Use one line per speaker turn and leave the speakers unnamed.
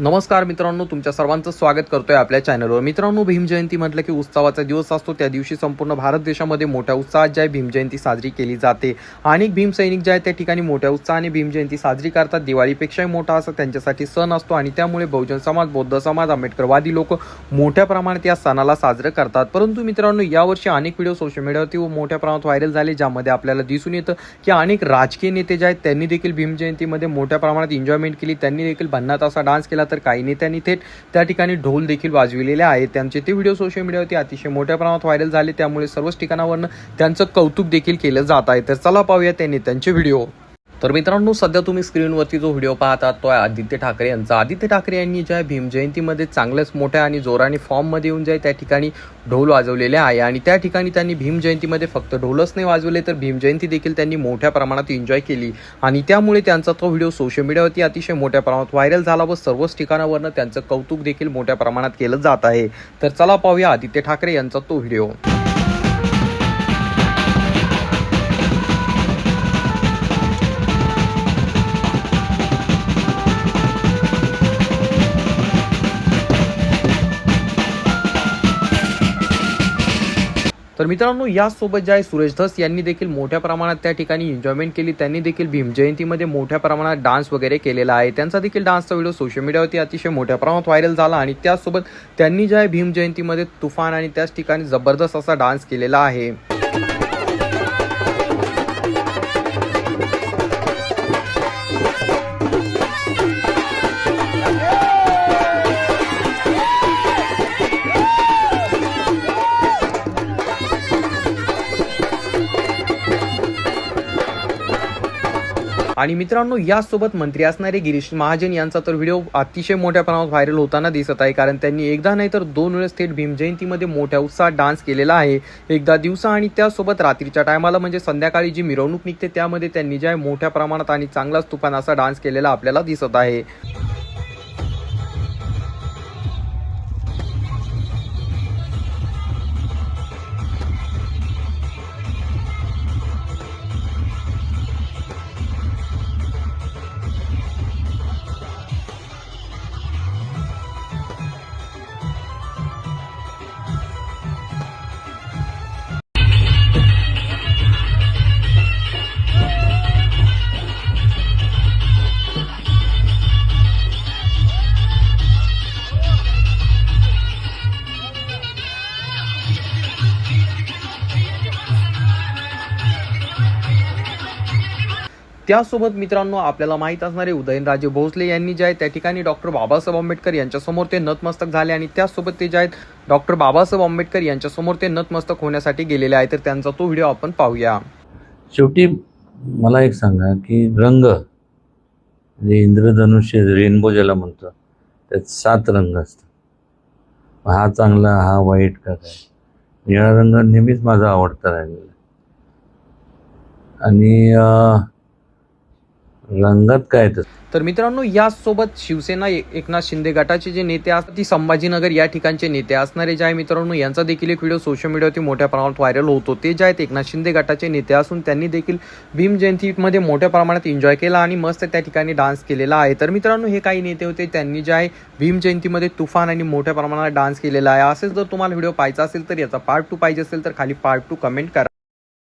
नमस्कार मित्रांनो तुमच्या सर्वांचं स्वागत करतोय आपल्या चॅनलवर. मित्रांनो भीम जयंती म्हटलं की उत्सवाचा दिवस असतो. त्या दिवशी संपूर्ण भारत देशामध्ये मोठ्या उत्साहात ज्या आहे भीम जयंती साजरी केली जाते. अनेक भीम सैनिक जे आहेत त्या ठिकाणी मोठ्या उत्साहाने भीम जयंती साजरी करतात. दिवाळीपेक्षाही मोठा असा त्यांच्यासाठी सण असतो आणि त्यामुळे बहुजन समाज बौद्ध समाज आंबेडकरवादी लोक मोठ्या प्रमाणात या सणाला साजरं करतात. परंतु मित्रांनो यावर्षी अनेक व्हिडिओ सोशल मीडियावरती व मोठ्या प्रमाणात व्हायरल झाले ज्यामध्ये आपल्याला दिसून येतं की अनेक राजकीय नेते जे आहेत त्यांनी देखील भीम जयंतीमध्ये मोठ्या प्रमाणात एन्जॉयमेंट केली. त्यांनी देखील भन्नाट असा डान्स केला. तर काही नेत्यांनी थेट त्या ठिकाणी ढोल देखील वाजविलेले आहेत. त्यांचे ते व्हिडिओ सोशल मीडियावरती अतिशय मोठ्या प्रमाणात व्हायरल झाले. त्यामुळे सर्वच ठिकाणावरनं त्यांचं कौतुक देखील केलं जात आहे. तर चला पाहूया त्या नेत्यांचे व्हिडिओ. तर मित्रांनो सध्या तुम्ही स्क्रीनवरती जो व्हिडिओ पाहता तो आहे आदित्य ठाकरे यांचा. आदित्य ठाकरे यांनी ज्या भीम जयंतीमध्ये चांगल्याच मोठ्या आणि जोराने फॉर्ममध्ये येऊन जाय त्या ठिकाणी ढोल वाजवलेले आहे आणि त्या ठिकाणी त्यांनी भीम जयंतीमध्ये फक्त ढोलच नाही वाजवले तर भीम जयंती देखील त्यांनी मोठ्या प्रमाणात एन्जॉय केली. आणि त्यामुळे त्यांचा तो व्हिडिओ सोशल मीडियावरती अतिशय मोठ्या प्रमाणात व्हायरल झाला व सर्वच ठिकाणावरनं त्यांचं कौतुक देखील मोठ्या प्रमाणात केलं जात आहे. तर चला पाहूया आदित्य ठाकरे यांचा तो व्हिडिओ. तर मित्रांनो यासोबत जे आहे सुरेश धस यांनी देखील मोठ्या प्रमाणात त्या ठिकाणी एन्जॉयमेंट केली. त्यांनी देखील भीम जयंतीमध्ये मोठ्या प्रमाणात डान्स वगैरे केलेला आहे. त्यांचा देखील डान्सचा व्हिडिओ सोशल मीडियावरती अतिशय मोठ्या प्रमाणात व्हायरल झाला आणि त्याचसोबत त्यांनी जे आहे भीम जयंतीमध्ये तुफान आणि त्याच ठिकाणी जबरदस्त असा डान्स केलेला आहे. आणि मित्रांनो यासोबत मंत्री असणारे गिरीश महाजन यांचा तर व्हिडिओ अतिशय मोठ्या प्रमाणात व्हायरल होताना दिसत आहे. कारण त्यांनी एकदा नाही तर दोन वेळेस थेट भीम जयंतीमध्ये मोठ्या उत्साहात डान्स केलेला आहे. एकदा दिवसा आणि त्यासोबत रात्रीच्या टायमाला म्हणजे संध्याकाळी जी मिरवणूक निघते त्यामध्ये त्यांनी जे मोठ्या प्रमाणात आणि चांगलाच तुफान असा डान्स केलेला आपल्याला दिसत आहे. त्यासोबत मित्रांनो आपल्याला माहीत असणारे उदयनराजे भोसले यांनी जे आहे त्या ठिकाणी डॉक्टर बाबासाहेब आंबेडकर यांच्यासमोर ते नतमस्तक झाले आणि त्यासोबत ते जे आहेत डॉक्टर बाबासाहेब आंबेडकर यांच्यासमोर ते नतमस्तक होण्यासाठी गेलेले आहे तर त्यांचा तो व्हिडिओ आपण पाहूया.
शेवटी मला एक सांगा की रंग म्हणजे इंद्रधनुष्य रेनबो ज्याला म्हणतो त्यात सात रंग असतात. हा चांगला हा वाईट का काय? निळा रंग नेहमीच माझा आवडता राहिलेला आणि रंगत काय तर
तर मित्रांनो यासोबत शिवसेना एकनाथ शिंदे गटाचे जे नेते असतात ती संभाजीनगर या ठिकाणचे नेते असणारे जे आहे मित्रांनो यांचा देखील एक व्हिडिओ सोशल मीडियावरती मोठ्या प्रमाणात व्हायरल होतो ते जे आहेत एकनाथ शिंदे गटाचे नेते असून त्यांनी देखील भीम जयंतीमध्ये मोठ्या प्रमाणात एन्जॉय केला आणि मस्त त्या ठिकाणी डान्स केलेला आहे. तर मित्रांनो हे काही नेते होते त्यांनी जे आहे भीम जयंतीमध्ये तुफान आणि मोठ्या प्रमाणात डान्स केलेला आहे. असेच जर तुम्हाला व्हिडिओ पाहायचा असेल तर याचा पार्ट टू पाहिजे असेल तर खाली पार्ट टू कमेंट करा.